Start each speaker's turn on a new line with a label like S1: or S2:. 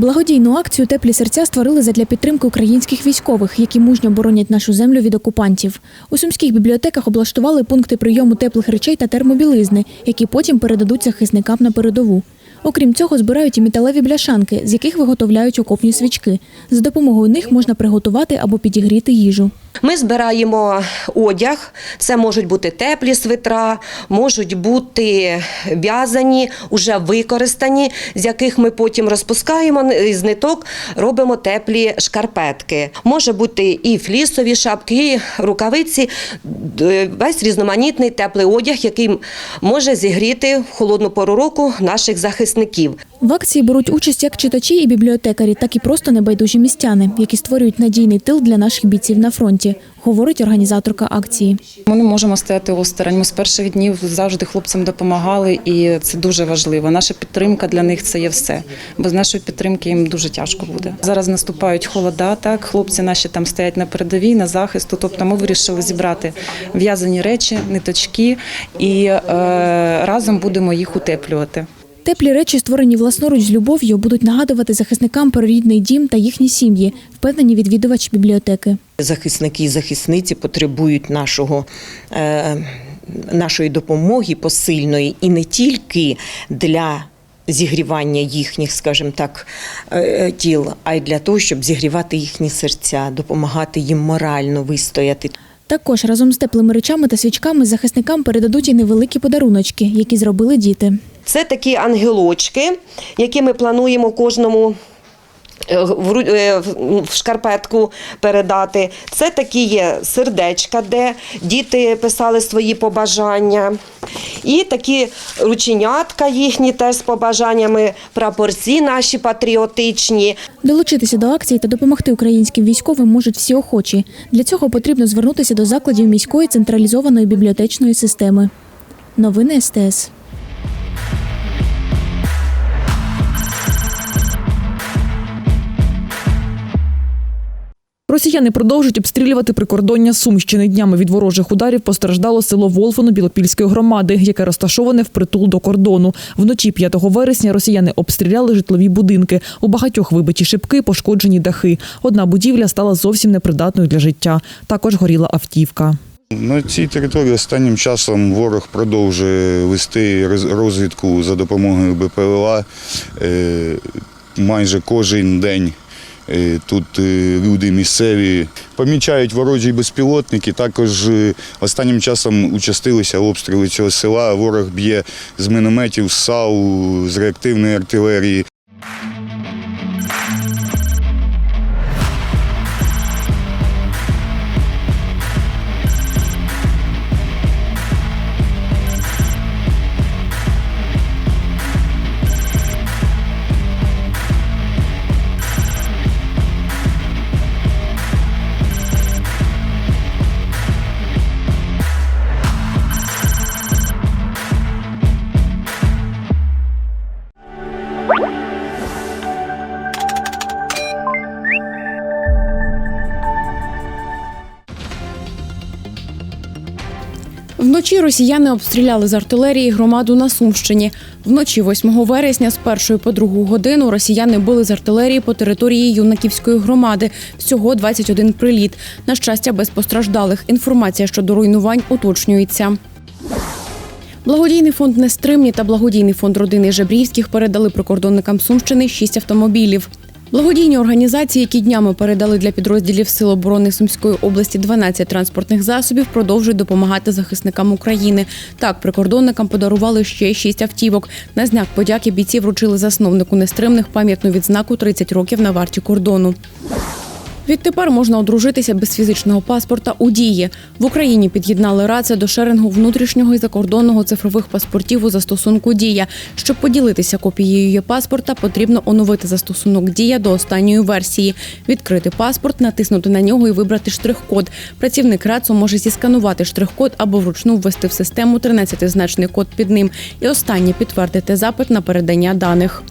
S1: Благодійну акцію Теплі серця створили задля підтримки українських військових, які мужньо боронять нашу землю від окупантів. У сумських бібліотеках облаштували пункти прийому теплих речей та термобілизни, які потім передадуть захисникам на передову. Окрім цього, збирають і металеві бляшанки, з яких виготовляють окопні свічки. За допомогою них можна приготувати або підігріти їжу.
S2: Ми збираємо одяг. Це можуть бути теплі свитра, можуть бути в'язані, уже використані, з яких ми потім розпускаємо з ниток, робимо теплі шкарпетки. Може бути і флісові шапки, і рукавиці, весь різноманітний теплий одяг, який може зігріти в холодну пору року наших захисників.
S1: В акції беруть участь як читачі і бібліотекарі, так і просто небайдужі містяни, які створюють надійний тил для наших бійців на фронті, говорить організаторка акції.
S3: Ми не можемо стояти осторонь. Ми з перших днів завжди хлопцям допомагали, і це дуже важливо. Наша підтримка для них це є все. Без нашої підтримки їм дуже тяжко буде. Зараз наступають холода. Так, хлопці наші там стоять на передовій, на захисту. Тобто, ми вирішили зібрати в'язані речі, ниточки і е, разом будемо їх утеплювати.
S1: Теплі речі, створені власноруч з любов'ю, будуть нагадувати захисникам про рідний дім та їхні сім'ї, впевнені відвідувачі бібліотеки.
S4: Захисники і захисниці потребують нашого. Е, Нашої допомоги посильної і не тільки для зігрівання їхніх, скажімо так, е, тіл, а й для того, щоб зігрівати їхні серця, допомагати їм морально вистояти.
S1: Також разом з теплими речами та свічками захисникам передадуть і невеликі подаруночки, які зробили діти.
S2: Це такі ангелочки, які ми плануємо кожному. е, е, в шкарпетку передати. Це такі є сердечка, де діти писали свої побажання. І такі рученятка їхні теж з побажаннями, прапорці наші патріотичні.
S1: Долучитися до акції та допомогти українським військовим можуть всі охочі. Для цього потрібно звернутися до закладів міської централізованої бібліотечної системи. Новини СТС.
S5: Росіяни продовжують обстрілювати прикордоння Сумщини. Днями від ворожих ударів постраждало село Волфоно Білопільської громади, яке розташоване впритул до кордону. Вночі 5 вересня росіяни обстріляли житлові будинки. У багатьох вибиті шибки, пошкоджені дахи. Одна будівля стала зовсім непридатною для життя. Також горіла автівка.
S6: На цій території останнім часом ворог продовжує вести роз- розвідку за допомогою БПЛА. Е, Майже кожен день тут е, люди місцеві помічають ворожі безпілотники. Також е, останнім часом участилися обстріли цього села. Ворог б'є з мінометів, САУ, з реактивної артилерії.
S7: Вночі росіяни обстріляли з артилерії громаду на Сумщині. Вночі 8 вересня з першої по другу годину росіяни били з артилерії по території юнаківської громади. Всього 21 приліт. На щастя, без постраждалих. Інформація щодо руйнувань уточнюється. Благодійний фонд Нестримні та благодійний фонд родини Жебрівських передали прикордонникам Сумщини шість автомобілів. Благодійні організації, які днями передали для підрозділів Сил оборони Сумської області 12 транспортних засобів, продовжують допомагати захисникам України. Так, прикордонникам подарували ще шість автівок. На знак подяки бійці вручили засновнику нестримних пам'ятну відзнаку 30 років на варті кордону. Відтепер можна одружитися без фізичного паспорта у дії. В Україні під'єднали рація до шерингу внутрішнього і закордонного цифрових паспортів у застосунку Дія. Щоб поділитися копією паспорта, потрібно оновити застосунок Дія до останньої версії, відкрити паспорт, натиснути на нього і вибрати штрих-код. Працівник РАЦУ може зісканувати штрих-код або вручну ввести в систему 13-значний код під ним. І останнє підтвердити запит на передання даних.